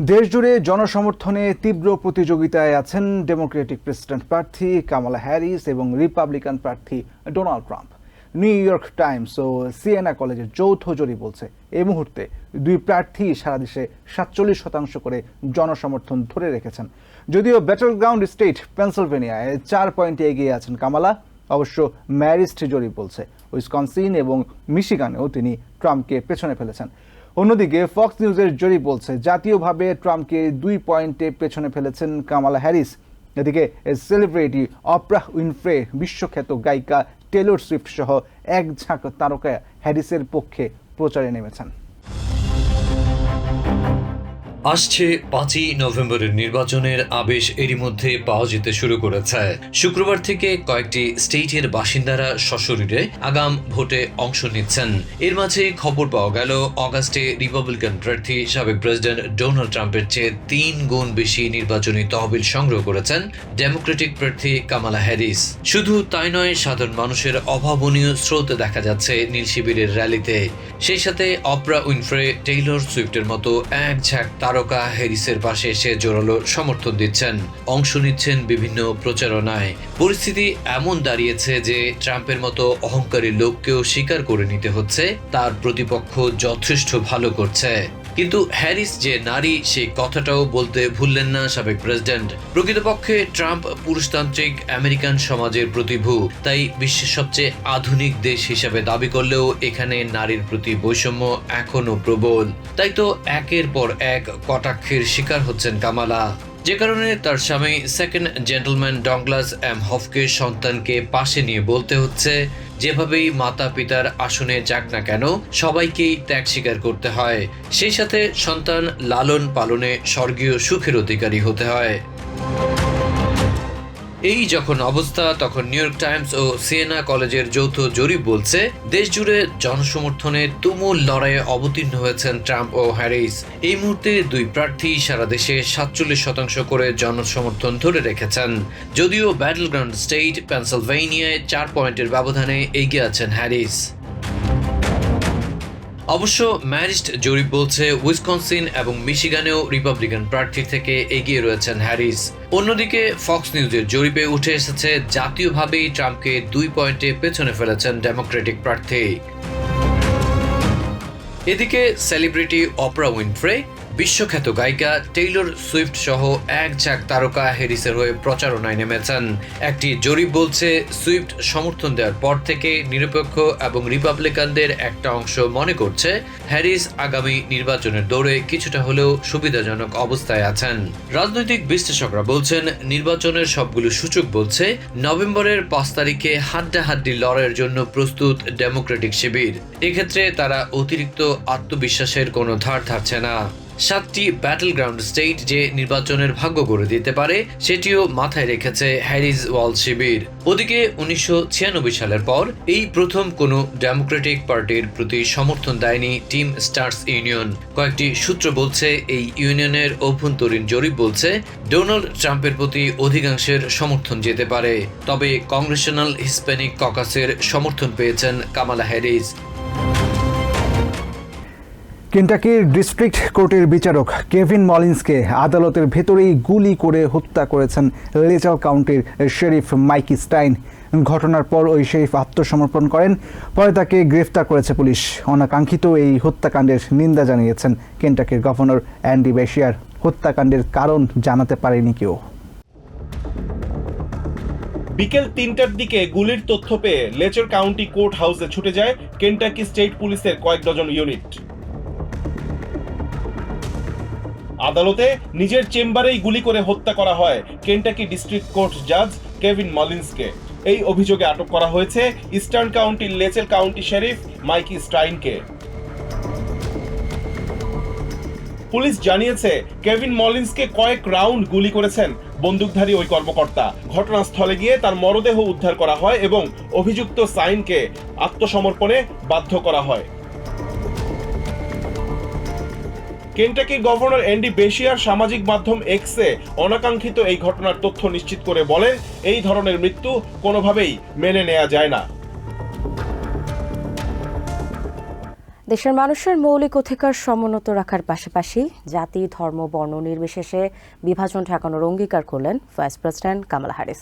দেশজুড়ে জনসমর্থনে তীব্র প্রতিযোগিতায় আছেন ডেমোক্রেটিক প্রেসিডেন্ট প্রার্থী কামালা হ্যারিস এবং রিপাবলিকান প্রার্থী Donald Trump. New York Times ও সিএনএ কলেজের যৌথ জরি বলছে এই মুহূর্তে দুই প্রার্থী সারা দেশে সাতচল্লিশ শতাংশ করে জনসমর্থন ধরে রেখেছেন। যদিও ব্যাটল গ্রাউন্ড স্টেট পেনসিলভেনিয়ায় চার পয়েন্টে এগিয়ে আছেন কামালা, অবশ্য ম্যারিস্ট জরিপ বলছে, উইসকনসিন এবং মিশিগানেও তিনি ট্রাম্পকে পেছনে ফেলেছেন। অন্যদিকে ফক্স নিউজের জরিপ বলছে, জাতীয়ভাবে ট্রাম্পকে দুই পয়েন্টে পেছনে ফেলেছেন কামালা হ্যারিস। এদিকে সেলিব্রিটি অপরাহ উইনফ্রে, বিশ্বখ্যাত গায়িকা টেলর সুইফট সহ এক ঝাঁক তারকা হ্যারিসের পক্ষে প্রচারে নেমেছেন। আসছে পাঁচই নভেম্বরের নির্বাচনের আবেশ এরই মধ্যে পাওয়া যেতে শুরু করেছে। শুক্রবার থেকে কয়েকটি স্টেটের বাসিন্দারা সশরীরে আগাম ভোটে অংশ নিচ্ছেন। এর মাঝে খবর পাওয়া গেল, অগাস্টে রিপাবলিকান প্রার্থী সাবেক প্রেসিডেন্ট ডোনাল্ড ট্রাম্পের চেয়ে তিন গুণ বেশি নির্বাচনী তহবিল সংগ্রহ করেছেন ডেমোক্রেটিক প্রার্থী কামালা হ্যারিস। শুধু তাই নয়, সাধারণ মানুষের অভাবনীয় স্রোত দেখা যাচ্ছে নীল শিবিরের র্যালিতে। সেই সাথে অপরা উইনফ্রে টেইলর সুইফটের মতো এক ঝাঁক তারকা হ্যারিসের পাশে এসে জোরালো সমর্থন দিচ্ছেন। অংশ নিচ্ছেন বিভিন্ন প্রচারণায়। পরিস্থিতি এমন দাঁড়িয়েছে যে ট্রাম্পের মতো অহংকারী লোককেও স্বীকার করে নিতে হচ্ছে। তার প্রতিপক্ষ যথেষ্ট ভালো করছে। কিন্তু হ্যারিস যে নারী, সেই কথাটাও বলতে ভুললেন না সাবেক প্রেসিডেন্ট। প্রকৃতপক্ষে ট্রাম্প পুরুষতান্ত্রিক আমেরিকান সমাজের প্রতিভু, তাই বিশ্বের সবচেয়ে আধুনিক দেশ হিসাবে দাবি করলেও এখানে নারীর প্রতি বৈষম্য এখনও প্রবল। তাই তো একের পর এক কটাক্ষের শিকার হচ্ছেন কামালা। যে কারণে তার স্বামী সেকেন্ড জেন্টলম্যান ডংলাস এম হফকে সন্তানকে পাশে নিয়ে বলতে হচ্ছে, যেভাবেই মাতা পিতার আসনে যাক না কেন, সবাইকেই ত্যাগ স্বীকার করতে হয়। সেই সাথে সন্তান লালন পালনে স্বর্গীয় সুখের অধিকারী হতে হয়। এই যখন অবস্থা, তখন নিউ ইয়র্ক টাইমস ও সিয়েনা কলেজের যৌথ জরিপ বলছে দেশ জুড়ে জনসমর্থনে তুমুল লড়াইয়ে অবতীর্ণ হয়েছেন ট্রাম্প ও হ্যারিস। এই মুহূর্তে দুই প্রার্থী সারা দেশে সাতচল্লিশ শতাংশ করে জনসমর্থন ধরে রেখেছেন। যদিও ব্যাটল গ্রাউন্ড স্টেট পেনসিলভেনিয়ায় চার পয়েন্টের ব্যবধানে এগিয়ে আছেন হ্যারিস। অবশ্য ম্যারিস্ট জরিপ বলছে, উইসকনসিন এবং মিশিগানেও রিপাবলিকান প্রার্থী থেকে এগিয়ে রয়েছেন হ্যারিস। অন্যদিকে ফক্স নিউজের জরিপে উঠে এসেছে, জাতীয়ভাবেই ট্রাম্পকে দুই পয়েন্টে পেছনে ফেলেছেন ডেমোক্রেটিক প্রার্থী। এদিকে সেলিব্রিটি অপরা উইনফ্রে বিশ্বখ্যাত গায়িকা টেইলর সুইফট সহ এক ঝাঁক তারকা হ্যারিসের হয়ে প্রচারণায় নেমেছেন। একটি জরিপ বলছে, সুইফট সমর্থন দেওয়ার পর থেকে নিরপেক্ষ এবং রিপাবলিকানদের একটা অংশ মনে করছে, হ্যারিস আগামী নির্বাচনের দৌড়ে কিছুটা হলেও সুবিধাজনক অবস্থায় আছেন। রাজনৈতিক বিশ্লেষকরা বলছেন, নির্বাচনের সবগুলো সূচক বলছে, নভেম্বরের পাঁচ তারিখে হাড্ডাহাড্ডি লড়াইয়ের জন্য প্রস্তুত ডেমোক্রেটিক শিবির। এক্ষেত্রে তারা অতিরিক্ত আত্মবিশ্বাসের কোনো ধার থাকছে না। সাতটি ব্যাটল গ্রাউন্ড স্টেট যে নির্বাচনের ভাগ্য গড়ে দিতে পারে, সেটিও মাথায় রেখেছে হ্যারিস ওয়াল শিবির ওদিকে উনিশশো ছিয়ানব্বই সালের পর এই প্রথম কোনো ডেমোক্রেটিক পার্টির প্রতি সমর্থন দেয়নি টিম স্টার্স ইউনিয়ন কয়েকটি সূত্র বলছে, এই ইউনিয়নের অভ্যন্তরীণ জরিপ বলছে, ডোনাল্ড ট্রাম্পের প্রতি অধিকাংশের সমর্থন যেতে পারে। তবে কংগ্রেশনাল হিসপ্যানিক ককাসের সমর্থন পেয়েছেন কামালা হ্যারিস কেন্টাকির ডিস্ট্রিক্ট কোর্টের বিচারক কেভিন মলিন্সকে আদালতের ভেতরেই গুলি করে হত্যা করেছেন লেচাল কাউন্টির শেরিফ মাইকি স্টাইন। ঘটনার পর ওই শেরিফ আত্মসমর্পণ করেন, পরে তাকে গ্রেফতার করেছে পুলিশ। অনাকাঙ্ক্ষিত এই হত্যাকাণ্ডের নিন্দা জানিয়েছেন কেন্টাকির গভর্নর অ্যান্ডি বেশিয়ার। হত্যাকাণ্ডের কারণ জানাতে পারেনি কেউ। বিকেল তিনটার দিকে গুলির তথ্য পেয়ে লেচার কাউন্টি কোর্ট হাউসে ছুটে যায় কেন্টাকি স্টেট পুলিশের কয়েক ডজন ইউনিট। আদালতে নিজের চেম্বারেই গুলি করে হত্যা করা হয় কেন্টাকি ডিস্ট্রিক্ট কোর্ট জাজ কেভিন মলিন্সকে। এই অভিযোগে আটক করা হয়েছে ইস্টার্ন কাউন্টির লেচেল কাউন্টি শেরিফ মাইকি স্টাইনকে। পুলিশ জানিয়েছে কেভিন মলিন্সকে কয়েক রাউন্ড গুলি করেছেন বন্দুকধারী ওই কর্মকর্তা। ঘটনাস্থলে গিয়ে তার মরদেহ উদ্ধার করা হয় এবং অভিযুক্ত সাইনকে আত্মসমর্পণে বাধ্য করা হয়। কেন্টাকির গভর্নর অ্যান্ডি বেশিয়ার সামাজিক মাধ্যম এক্সে অনাকাঙ্ক্ষিত এই ঘটনার তথ্য নিশ্চিত করে বলেন, এই ধরনের মৃত্যু কোনোভাবেই মেনে নেওয়া যায় না। দেশের মানুষের মৌলিক অধিকার সমুন্নত রাখার পাশাপাশি জাতি, ধর্ম, বর্ণ নির্বিশেষে বিভাজন ঠেকানোর অঙ্গীকার করলেন ভাইস প্রেসিডেন্ট কামালা হ্যারিস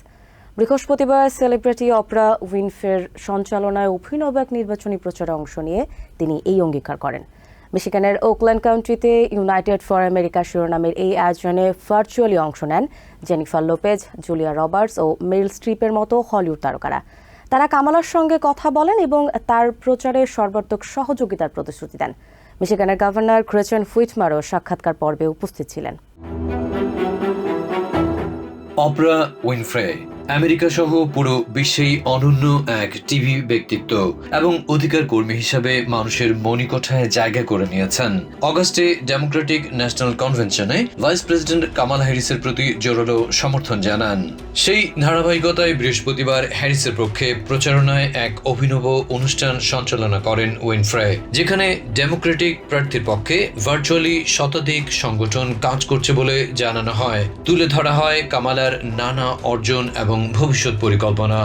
বৃহস্পতিবার সেলিব্রিটি অপরা উইনফের সঞ্চালনায় অভিনব এক নির্বাচনী প্রচারে অংশ নিয়ে তিনি এই অঙ্গীকার করেন। মিশিগানের ওকল্যান্ড কাউন্ট্রিতে ইউনাইটেড ফর আমেরিকা শিরোনামের এই আয়োজনে ভার্চুয়ালি অংশ নেন জেনিফার লোপেজ, জুলিয়া রবার্টস ও মেরিল স্ট্রিপের মতো হলিউড তারকারা। তারা কামালার সঙ্গে কথা বলেন এবং তার প্রচারে সর্বাত্মক সহযোগিতার প্রতিশ্রুতি দেন। মিশিগানের গভর্নর ক্রেচেন হুইটমারও সাক্ষাৎকার পর্বে উপস্থিত ছিলেন। অপরা উইনফ্রে আমেরিকা সহ পুরো বিশ্বেই অনন্য এক টিভি ব্যক্তিত্ব এবং অধিকার কর্মী হিসাবে মানুষের মণিকোঠায় জায়গা করে নিয়েছেন। অগাস্টে ডেমোক্রেটিক ন্যাশনাল কনভেনশনে ভাইস প্রেসিডেন্ট কামাল হ্যারিসের প্রতি জোরালো সমর্থন জানান। সেই ধারাবাহিকতায় বৃহস্পতিবার হ্যারিসের পক্ষে প্রচারণায় এক অভিনব অনুষ্ঠান সঞ্চালনা করেন উইনফ্রে, যেখানে ডেমোক্রেটিক প্রার্থীর পক্ষে ভার্চুয়ালি শতাধিক সংগঠন কাজ করছে বলে জানানো হয়। তুলে ধরা হয় কামালার নানা অর্জন এবং ভবিষ্যৎ পরিকল্পনা।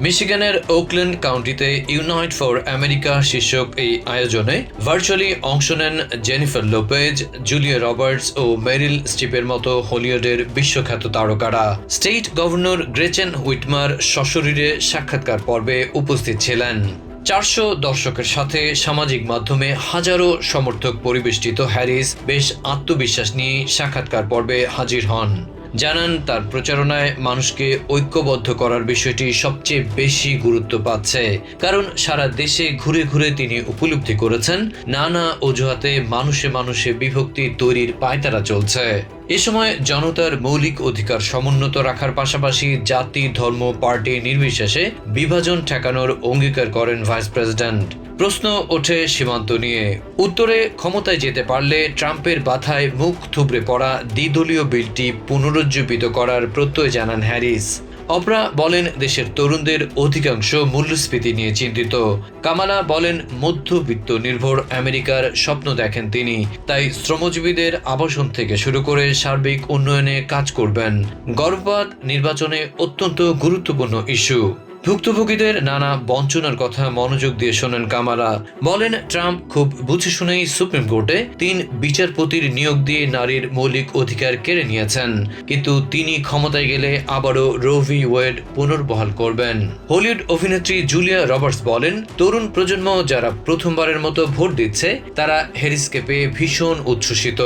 মিশিগানের ওকল্যান্ড কাউন্টিতে ইউনাইট ফর আমেরিকা শীর্ষক এই আয়োজনে ভার্চুয়ালি অংশ নেন জেনিফার লোপেজ জুলিয়া রবার্টস ও মেরিল স্টিপের মতো হলিউডের বিশ্বখ্যাত তারকারা। স্টেট গভর্নর গ্রেচেন হুইটমার সশরীরে সাক্ষাৎকার পর্বে উপস্থিত ছিলেন। চারশো দর্শকের সাথে সামাজিক মাধ্যমে হাজারো সমর্থক পরিবেষ্টিত হ্যারিস বেশ আত্মবিশ্বাস নিয়ে সাক্ষাৎকার পর্বে হাজির হন। জানান, তার প্রচারণায় মানুষকে ঐক্যবদ্ধ করার বিষয়টি সবচেয়ে বেশি গুরুত্ব পাচ্ছে। কারণ সারা দেশে ঘুরে ঘুরে তিনি উপলব্ধি করেছেন, নানা অজুহাতে মানুষে মানুষে বিভক্তি তৈরির পায়তারা চলছে। এ সময় জনতার মৌলিক অধিকার সমুন্নত রাখার পাশাপাশি জাতি, ধর্ম, পার্টি নির্বিশেষে বিভাজন ঠেকানোর অঙ্গীকার করেন ভাইস প্রেসিডেন্ট। প্রশ্ন ওঠে সীমান্ত নিয়ে। উত্তরে, ক্ষমতায় যেতে পারলে ট্রাম্পের বাথায় মুখ থুবড়ে পড়া দ্বিদলীয় বিলটি পুনরুজ্জীবিত করার প্রত্যয় জানান হ্যারিস। অপরা বলেন দেশের তরুণদের অধিকাংশ মূল্যস্ফীতি নিয়ে চিন্তিত। কামালা বলেন মধ্যবিত্ত নির্ভর আমেরিকার স্বপ্ন দেখেন তিনি। তাই শ্রমজীবীদের আবাসন থেকে শুরু করে সার্বিক উন্নয়নে কাজ করবেন। গর্ভপাত নির্বাচনে অত্যন্ত গুরুত্বপূর্ণ ইস্যু। ভুক্তভোগীদের নানা বঞ্চনার কথা মনোযোগ দিয়ে শোনেন কামালা। বলেন, ট্রাম্প খুব বুঝে শুনেই সুপ্রিম কোর্টে তিন বিচারপতির নিয়োগ দিয়ে নারীর মৌলিক অধিকার কেড়ে নিয়েছেন। কিন্তু তিনি ক্ষমতায় গেলে আবারও রোভি ওয়েড পুনর্বহাল করবেন। হলিউড অভিনেত্রী জুলিয়া রবার্টস বলেন, তরুণ প্রজন্ম যারা প্রথমবারের মতো ভোট দিচ্ছে, তারা হ্যারিসকে পেয়ে ভীষণ উচ্ছ্বসিত।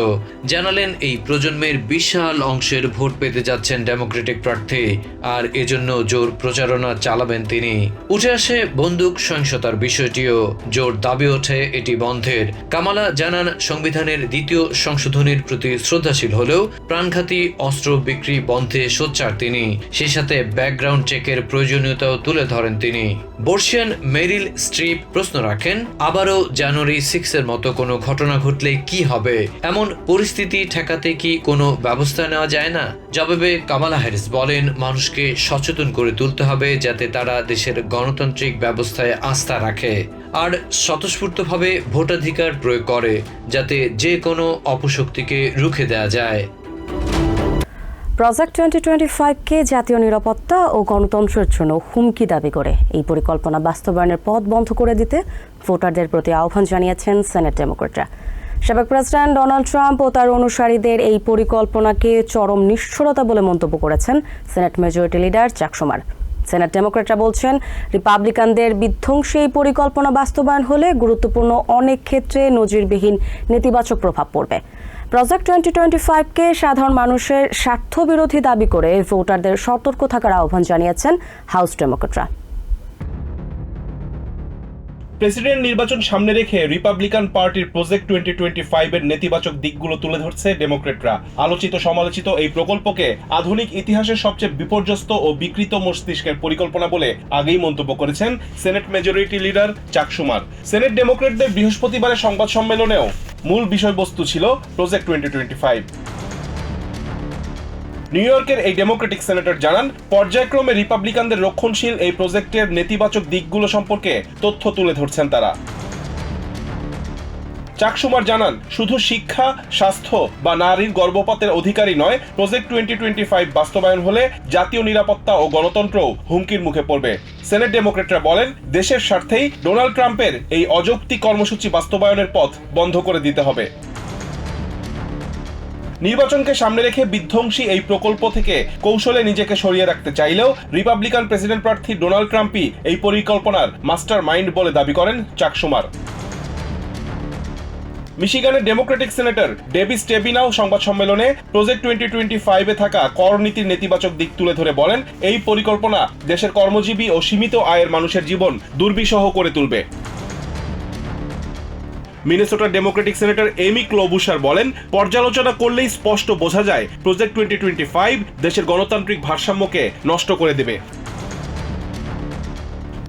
জানালেন, এই প্রজন্মের বিশাল অংশের ভোট পেতে যাচ্ছেন ডেমোক্রেটিক প্রার্থী। আর এজন্য জোর প্রচারণা চালাবেন তিনি। উঠে আসে বন্দুক সহিংসতার বিষয়টিও। জোর দাবি ওঠে এটি বন্ধের। কামালা জানান, সংবিধানের দ্বিতীয় সংশোধনীর প্রতি শ্রদ্ধাশীল হলেও প্রাণঘাতী অস্ত্র বিক্রি বন্ধে সোচ্চার তিনি। সেই সাথে ব্যাকগ্রাউন্ড চেকের প্রয়োজনীয়তাও তুলে ধরেন তিনি। বর্ষিয়ান মেরিল স্ট্রিপ প্রশ্ন রাখেন, আবারও জানুয়ারি সিক্স এর মতো কোনো ঘটনা ঘটলে কি হবে? এমন পরিস্থিতি ঠেকাতে কি কোনো ব্যবস্থা নেওয়া যায় না? জবাবে কামালা হ্যারিস বলেন, মানুষকে সচেতন করে তুলতে হবে যাতে তারা দেশের গণতান্ত্রিক ব্যবস্থায় আস্থা রাখে আর স্বতঃস্ফূর্তভাবে ভোটাধিকার প্রয়োগ করে যাতে যে কোনো অপশক্তিকে রুখে দেওয়া যায়। প্রজেক্ট টোয়েন্টি টোয়েন্টি ফাইভকে জাতীয় নিরাপত্তা ও গণতন্ত্রের জন্য হুমকি দাবি করে। এই পরিকল্পনা বাস্তবায়নের পথ বন্ধ করে দিতে ভোটারদের প্রতি আহ্বান জানিয়েছেন সেনেট ডেমোক্রেটরা সাবেক প্রেসিডেন্ট ডোনাল্ড ট্রাম্প ও তার অনুসারীদের এই পরিকল্পনাকে চরম নিষ্ঠুরতা বলে মন্তব্য করেছেন senate majority leader Chuck Schumer senate ডেমোক্রেটরা বলছেন, রিপাবলিকানদের বিধ্বংসী এই পরিকল্পনা বাস্তবায়ন হলে গুরুত্বপূর্ণ অনেক ক্ষেত্রে নজিরবিহীন নেতিবাচক প্রভাব পড়বে। প্রজেক্ট টোয়েন্টি টোয়েন্টি ফাইভকে সাধারণ মানুষের স্বার্থবিরোধী দাবি করে ভোটারদের সতর্ক থাকার আহ্বান জানিয়েছেন হাউস ডেমোক্রেটরা। প্রেসিডেন্ট নির্বাচন সামনে রেখে রিপাবলিকান পার্টির প্রজেক্ট টোয়েন্টি টোয়েন্টি ফাইভ এর নেতিবাচক দিকগুলো তুলে ধরছে ডেমোক্রেটরা। আলোচিত সমালোচিত এই প্রকল্পকে আধুনিক ইতিহাসের সবচেয়ে বিপর্যস্ত ও বিকৃত মস্তিষ্কের পরিকল্পনা বলে আগেই মন্তব্য করেছেন senate majority leader Chuck Schumer senate ডেমোক্রেটদের বৃহস্পতিবারের সংবাদ সম্মেলনেও মূল বিষয়বস্তু ছিল project twenty twenty five. New ইয়র্কের এই ডেমোক্রেটিক সেনেটর জানান, পর্যায়ক্রমে রিপাবলিকানদের রক্ষণশীল এই প্রজেক্টের নেতিবাচক দিকগুলো সম্পর্কে তথ্য তুলে ধরছেন তারা। চাকসুমার জানান, শুধু শিক্ষা, স্বাস্থ্য বা নারীর গর্ভপাতের অধিকারী নয় প্রজেক্ট টোয়েন্টি টোয়েন্টি ফাইভ বাস্তবায়ন হলে জাতীয় নিরাপত্তা ও গণতন্ত্রও হুমকির মুখে পড়বে। সেনেট ডেমোক্রেটরা বলেন, দেশের স্বার্থেই ডোনাল্ড ট্রাম্পের এই অযৌক্তিক কর্মসূচি বাস্তবায়নের পথ বন্ধ করে দিতে হবে। নির্বাচনকে সামনে রেখে বিধ্বংসী এই প্রকল্প থেকে কৌশলে নিজেকে সরিয়ে রাখতে চাইলেও রিপাবলিকান প্রেসিডেন্ট প্রার্থী ডোনাল্ড ট্রাম্পই এই পরিকল্পনার মাস্টার মাইন্ড বলে দাবি করেন চাকসুমার মিশিগানের ডেমোক্রেটিক সেনেটর ডেভিস টেবিনাও সংবাদ সম্মেলনে প্রজেক্ট টোয়েন্টি টোয়েন্টি ফাইভে থাকা কর নীতির নেতিবাচক দিক তুলে ধরে বলেন, এই পরিকল্পনা দেশের কর্মজীবী ও সীমিত আয়ের মানুষের জীবন দুর্বিষহ করে তুলবে। মিনেসোটার ডেমোক্রেটিক সেনেটর এমি ক্লোবুশার বলেন, পর্যালোচনা করলেই স্পষ্ট বোঝা যায়, প্রজেক্ট টোয়েন্টি টোয়েন্টি ফাইভ দেশের গণতান্ত্রিক ভারসাম্যকে নষ্ট করে দেবে।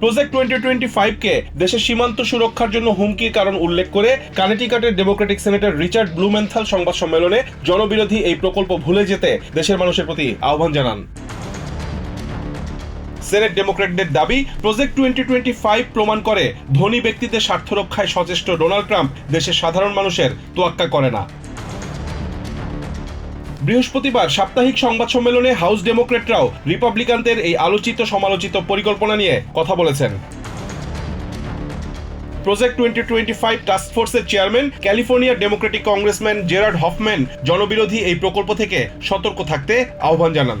প্রজেক্ট টোয়েন্টি টোয়েন্টি ফাইভকে দেশের সীমান্ত সুরক্ষার জন্য হুমকির কারণ উল্লেখ করে কানেটিকাটের ডেমোক্রেটিক সেনেটর রিচার্ড ব্লুমেন্থাল সংবাদ সম্মেলনে জনবিরোধী এই প্রকল্প ভুলে যেতে দেশের মানুষের প্রতি আহ্বান জানান। সেনেট ডেমোক্রেটদের দাবি, প্রজেক্ট টোয়েন্টি টোয়েন্টি ফাইভ প্রমাণ করে ধনী ব্যক্তিদের স্বার্থ রক্ষায় সচেষ্ট ডোনাল্ড ট্রাম্প দেশের সাধারণ মানুষের তোয়াক্কা করে না। বৃহস্পতিবার সাপ্তাহিক সংবাদ সম্মেলনে হাউস ডেমোক্রেটরাও রিপাবলিকানদের এই আলোচিত সমালোচিত পরিকল্পনা নিয়ে কথা বলেছেন। Project twenty twenty five task ফোর্সের চেয়ারম্যান ক্যালিফোর্নিয়ার ডেমোক্রেটিক কংগ্রেসম্যান জেরার্ড হফম্যান জনবিরোধী এই প্রকল্প থেকে সতর্ক থাকতে আহ্বান জানান।